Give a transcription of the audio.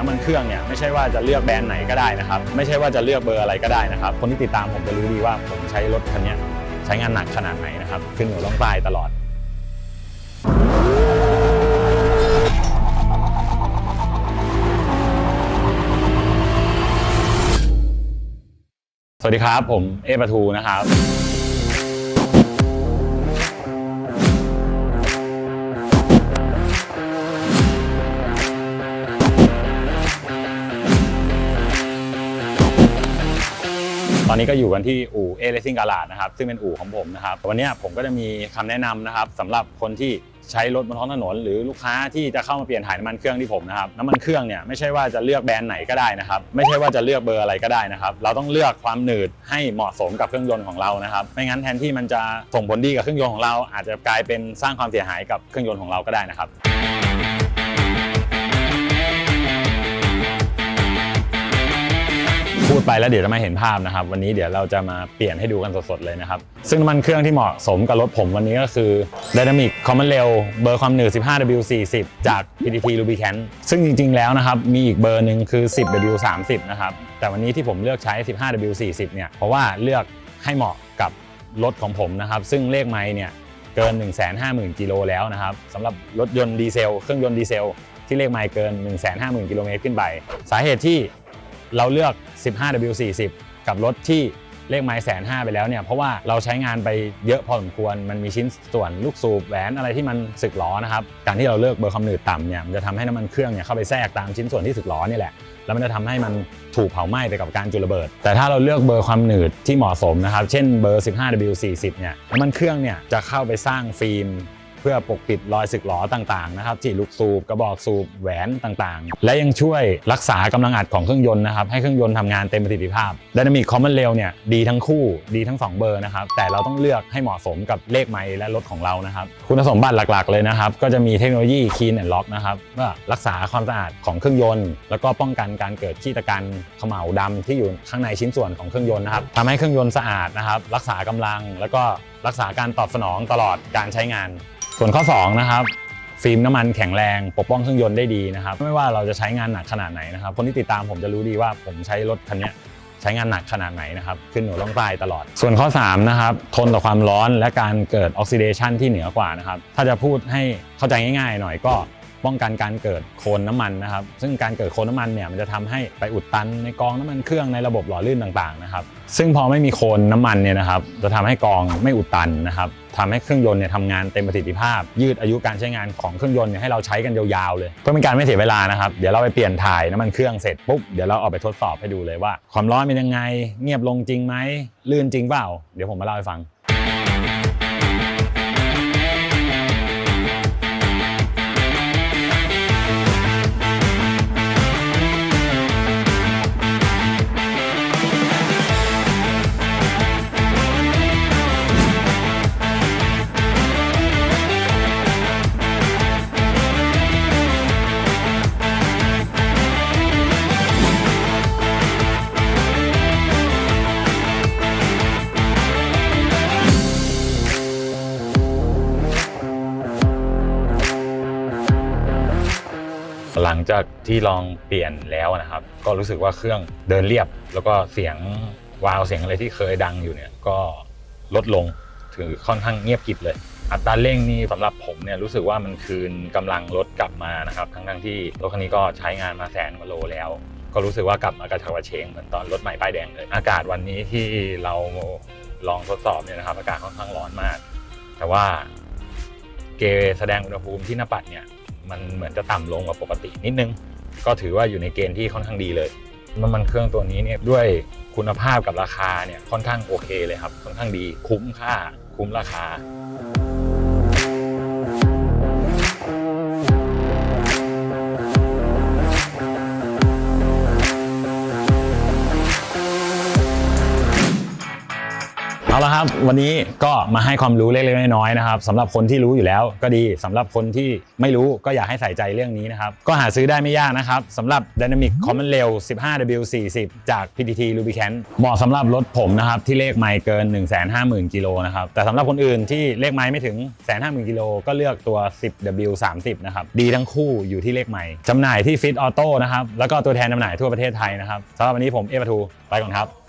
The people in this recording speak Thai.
น้ำมันเครื่องเนี่ยไม่ใช่ว่าจะเลือกแบรนด์ไหนก็ได้นะครับ ไม่ใช่ว่าจะเลือกเบอร์อะไรก็ได้นะครับ คนที่ติดตามผมจะรู้ดีว่าผมใช้รถคันนี้ใช้งานหนักขนาดไหนนะครับขึ้นเหนือล่องใต้ตลอดสวัสดีครับ ผมเอปทูนะครับ ตอนนี้ก็อยู่กันที่อู่เอเลซิ่งกาลาดนะครับซึ่งเป็นอู่ของผมนะครับวันนี้ผมก็จะมีคำแนะนำนะครับสำหรับคนที่ใช้รถบนท้องถนน หรือลูกค้าที่จะเข้ามาเปลี่ยนถ่ายน้ำมันเครื่องที่ผมนะครับน้ำมันเครื่องเนี่ยไม่ใช่ว่าจะเลือกแบรนด์ไหนก็ได้นะครับไม่ใช่ว่าจะเลือกเบอร์อะไรก็ได้นะครับเราต้องเลือกความหนืดให้เหมาะสมกับเครื่องยนต์ของเรานะครับไม่งั้นแทนที่มันจะส่งผลดีกับเครื่องยนต์ของเราอาจจะกลายเป็นสร้างความเสียหายกับเครื่องยนต์ของเราก็ได้นะครับ ดไปแล้วเดี๋ยวจะไม่เห็นภาพนะครับ วันนี้เดี๋ยวเราจะมาเปลี่ยนให้ดูกันสดๆเลยนะครับ ซึ่งน้ำมันเครื่องที่เหมาะสมกับรถผมวันนี้ก็คือ Dynamic Common Rail เบอร์ความหนืด 15W40 จาก PTT Lubricant ซึ่งจริงๆแล้วนะครับ มีอีกเบอร์หนึ่งคือ 10W30 นะครับแต่วันนี้ที่ผมเลือกใช้ 15W40 เนี่ยเพราะว่าเลือกให้เหมาะกับรถของผมนะครับ ซึ่งเลขไมล์เนี่ยเกิน 150,000กิโลแล้วนะครับสำหรับรถยนต์ดีเซลเครื่องยนต์ดีเซลที่เลขไมล์เกิน 150,000 กิโลเมตรขึ้นไป สาเหตุที่ เราเลือก 15W40 กับรถที่เลขไม้แสนห้าไปแล้วเนี่ยเพราะว่าเราใช้งานไปเยอะพอสมควร มันมีชิ้นส่วนลูกสูบแหวนอะไรที่มันสึกล้อนะครับการที่เราเลือกเบอร์ความหนืดต่ำเนี่ยมันจะทำให้น้ำมันเครื่องเนี่ยเข้าไปแทรกตามชิ้นส่วนที่สึกล้อนี่แหละแล้วมันจะทำให้มันถูกเผาไหม้ไปกับการจุดระเบิด แต่ถ้าเราเลือกเบอร์ความหนืดที่เหมาะสมนะครับเช่นเบอร์ 15W40 เนี่ยน้ำมันเครื่องเนี่ยจะเข้าไปสร้างฟิล์ม เพื่อปกปิดรอยสึกหรอต่างๆนะครับที่ลูกสูบกระบอกสูบแหวนต่างๆ และยังช่วยรักษากำลังอัดของเครื่องยนต์นะครับให้เครื่องยนต์ทำงานเต็มประสิทธิภาพ Dynamic Common Rail เนี่ยดีทั้งคู่ดีทั้ง 2 เบอร์นะครับแต่เราต้องเลือกให้เหมาะสมกับเลขไมล์และรถของเรานะครับคุณสมบัติหลักๆ เลยนะครับก็จะมีเทคโนโลยี Clean and Lock นะครับเพื่อรักษาความสะอาดของเครื่องยนต์ แล้วก็ป้องกันการเกิดขี้ตะกันเขม่าวดำที่อยู่ข้างในชิ้นส่วนของเครื่องยนต์นะครับทำให้เครื่องยนต์สะอาดนะครับรักษากำลังแล้วก็รักษาการตอบสนองตลอดการใช้งาน ส่วนข้อ2นะครับฟิล์มน้ำมันแข็งแรงปกป้องเครื่องยนต์ได้ดีนะครับ ไม่ว่าเราจะใช้งานหนักขนาดไหนนะครับ คนที่ติดตามผมจะรู้ดีว่าผมใช้รถคันนี้ใช้งานหนักขนาดไหนนะครับ ขึ้นเหนือล่องใต้ตลอด ส่วนข้อ3นะครับทนต่อความร้อนและการเกิดออกซิเดชันที่เหนือกว่านะครับ ถ้าจะพูดให้เข้าใจง่ายๆหน่อยก็ ป้องกันการเกิดโคลนน้ำมันนะครับ ซึ่งการเกิดโคลนน้ำมันเนี่ยมันจะทำให้ไปอุดตันในกองน้ำมันเครื่องในระบบหล่อลื่นต่างๆนะครับ ซึ่งพอไม่มีโคลนน้ำมันเนี่ยนะครับจะทำให้กองไม่อุดตันนะครับทำให้เครื่องยนต์เนี่ยทำงานเต็มประสิทธิภาพ ยืดอายุการใช้งานของเครื่องยนต์เนี่ยให้เราใช้กันยาวๆเลยเพื่อเป็นการไม่เสียเวลานะครับเดี๋ยวเราไปเปลี่ยนถ่ายน้ำมันเครื่องเสร็จปุ๊บเดี๋ยวเราเอาไปทดสอบให้ดูเลยว่า ความร้อนเป็นยังไง เงียบลงจริงไหมลื่นจริงเปล่า เดี๋ยวผมมาเล่าให้ฟัง หลังจากที่ลองเปลี่ยนแล้วนะครับ ก็รู้สึกว่าเครื่องเดินเรียบ แล้วก็เสียงวาล์วเสียงอะไรที่เคยดังอยู่เนี่ยก็ลดลงถือค่อนข้างเงียบกิบเลย อัตราเร่งนี่สำหรับผมเนี่ยรู้สึกว่ามันคืนกำลังรถกลับมานะครับ ทั้งทั้งที่รถคันนี้ก็ใช้งานมาแสนกว่าโลแล้ว ก็รู้สึกว่ากลับมากระฉับกระเฉงเหมือนตอนรถใหม่ป้ายแดงเลย อากาศวันนี้ที่เราลองทดสอบเนี่ยนะครับ อากาศค่อนข้างร้อนมาก แต่ว่าเกแสดงอุณหภูมิที่หน้าปัดเนี่ย มันเหมือนจะต่ำลงกว่าปกตินิดนึง ก็ถือว่าอยู่ในเกณฑ์ที่ค่อนข้างดีเลยน้ำมันเครื่องตัวนี้เนี่ยด้วยคุณภาพกับราคาเนี่ยค่อนข้างโอเคเลยครับค่อนข้างดีคุ้มค่าคุ้มราคา นะครับ วันนี้ก็มาให้ความรู้เล็กๆน้อยๆนะครับสำหรับคนที่รู้อยู่แล้วก็ดีสำหรับคนที่ไม่รู้ก็อยากให้ใส่ใจเรื่องนี้นะครับ ก็หาซื้อได้ไม่ยากนะครับสำหรับ Dynamic Common Rail 15W40 จาก PTT Lubricant เหมาะสำหรับรถผมนะครับที่เลขไมล์เกิน 150,000กิโลนะครับแต่สำหรับคนอื่นที่เลขไมล์ไม่ถึง 150,000กิโลก็เลือกตัว 10W30 นะครับดีทั้งคู่อยู่ที่เลขไมล์จำหน่ายที่ Fit Auto นะครับแล้วก็ตัวแทนจำหน่ายทั่วประเทศไทยนะครับสำหรับวันนี้ผมเอปทูไปก่อนครับ